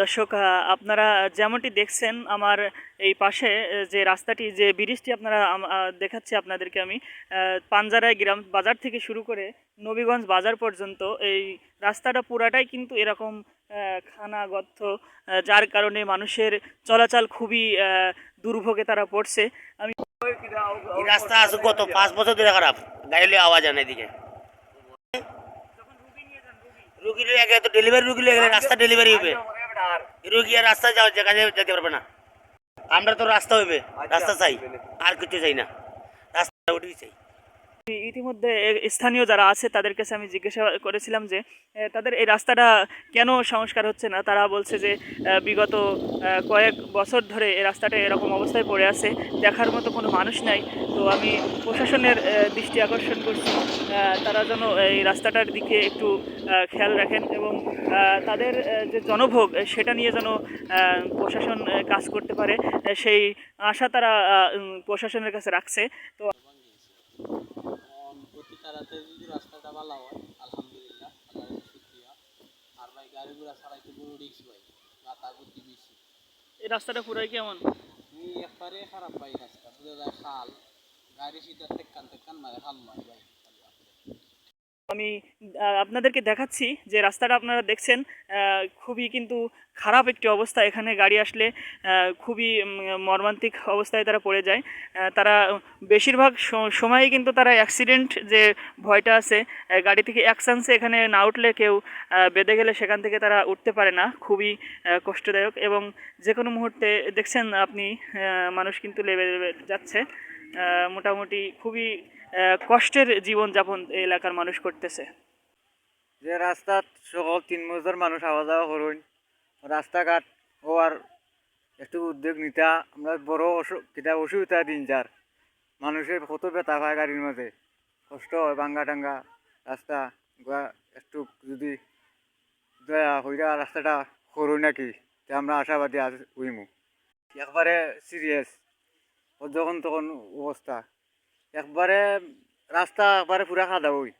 দর্শক আপনারা যেমনটি দেখছেন আমার এই পাশে যে রাস্তাটি যে ব্রিজটি আপনারা দেখাচ্ছি আপনাদেরকে আমি আহ, পাঞ্জারাই গ্রাম বাজার থেকে শুরু করে নবীগঞ্জ বাজার পর্যন্ত এই রাস্তাটা পুরাটাই কিন্তু এরকম খানা আহ, যার কারণে মানুষের চলাচল খুবই দুর্ভোগে তারা পড়ছে। আমি রাস্তা আছে গত পাঁচ বছর ধরে খারাপ গাড়ি আওয়াজ আনে এদিকে। রুগী লিয়ে গেলে তো ডেলিভারি রুগী লিয়ে গেলে রাস্তা ডেলিভারি হবে। রুগী আর রাস্তা যাওয়া জায়গা যেতে পারবে না। আমরা তো রাস্তা হইবে, রাস্তা চাই, আর কিছু চাই না। রাস্তা উঠেই চাই। ইতিমধ্যে স্থানীয় যারা আছে, তাদের কাছে আমি জিজ্ঞাসা করেছিলাম যে তাদের এই রাস্তাটা কেন সংস্কার হচ্ছে না? তারা বলছে যে বিগত কয়েক বছর ধরে এই রাস্তাটা এরকম অবস্থায় পড়ে আছে, দেখার মতো কোনো মানুষ নাই। তো আমি প্রশাসনের দৃষ্টি আকর্ষণ করছি তারা যেন এই রাস্তাটার দিকে একটু খেয়াল রাখেন এবং তাদের যে জনভোগ সেটা নিয়ে যেন প্রশাসন কাজ করতে পারে সেই আশা তারা প্রশাসনের কাছে রাখছে। তো অতি তাড়াতাড়ি যদি রাস্তাটা ভালো হয় আলহামদুলিল্লাহ আল্লাহর শুক্রিয়া। আর ভাই গাড়ি ঘোড়া ছাড়াইতে বড় রিক্স ভাই মাথা বেশি এই রাস্তাটা পুরাই কেমন? একবারে খারাপ ভাই রাস্তা বুঝা যায় খাল। গাড়ি সিধা টেক্কান টেক্কান মারে খাল মারে ভাই। আমি আপনাদেরকে দেখাচ্ছি যে রাস্তাটা আপনারা দেখছেন খুবই কিন্তু খারাপ একটি অবস্থা। এখানে গাড়ি আসলে খুবই মর্মান্তিক অবস্থায় তারা পড়ে যায়। তারা বেশিরভাগ সময়ই কিন্তু তারা অ্যাক্সিডেন্ট যে ভয়টা আছে গাড়ি থেকে এক চান্সে এখানে না উঠলে কেউ বেঁধে গেলে সেখান থেকে তারা উঠতে পারে না। খুবই কষ্টদায়ক এবং যে কোনো মুহূর্তে দেখছেন আপনি মানুষ কিন্তু লেবে যাচ্ছে। মোটামুটি খুবই কষ্টের জীবনযাপন এই এলাকার মানুষ করতেছে। যে রাস্তাত সকল তিন মজুর মানুষ আওয়া যাওয়া করুন, রাস্তাঘাট হওয়ার একটু উদ্যোগ নিতা, আমরা বড় কিতা অসুবিধা দিন যার। মানুষের কত ব্যথা পায় গাড়ির মাঝে। কষ্ট হয় ভাঙ্গা টাঙ্গা রাস্তা একটু যদি দয়া হইরা রাস্তাটা করুন নাকি আমরা আশাবাদী আজ উইমু। একবারে সিরিয়াস যখন তখন অবস্থা। একবারে রাস্তা একবারে পুরা খাদা ওই